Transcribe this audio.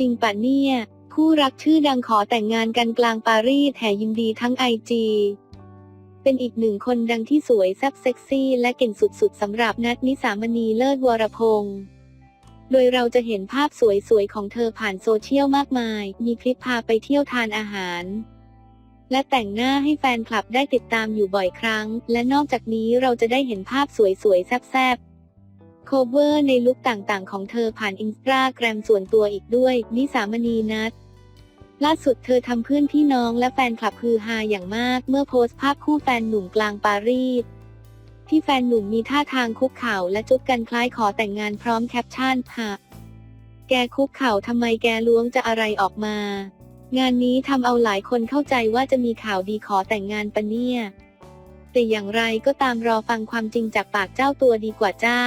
จริงปะเนี่ยคู่รักชื่อดังขอแต่งงานกันกลางปารีสแห่ยินดีทั้งไอจีเป็นอีกหนึ่งคนดังที่สวยแซ่บเซ็กซี่ และเก่งสุดๆสำหรับนัทนิสามณีเลิศวรพงศ์โดยเราจะเห็นภาพสวยๆของเธอผ่านโซเชียลมากมาย มีคลิปพาไปเที่ยวทานอาหาร และแต่งหน้าให้แฟนคลับได้ติดตามอยู่บ่อยครั้ง และนอกจากนี้เราจะได้เห็นภาพสวยๆแซ่บๆ โคเวอร์ในลุคต่างๆ ของเธอผ่านอินสตาแกรมส่วนตัวอีกด้วย นิสามณีนัทล่าสุดเธอทำเพื่อนพี่น้องและแฟนคลับฮือฮาอย่างมาก เมื่อโพสต์ภาพคู่แฟนหนุ่มกลางปารีสที่แฟนหนุ่มมีท่าทางคุกเข่าและจุ๊บกันคล้ายขอแต่งงานพร้อมแคปชั่นหากแกคุกเข่าทำไมแกล้วงจะอะไรออกมา งานนี้ทำเอาหลายคนเข้าใจว่าจะมีข่าวดีขอแต่งงานปะเนี่ย แต่อย่างไรก็ตามรอฟังความจริงจากปากเจ้าตัวดีกว่าจ้า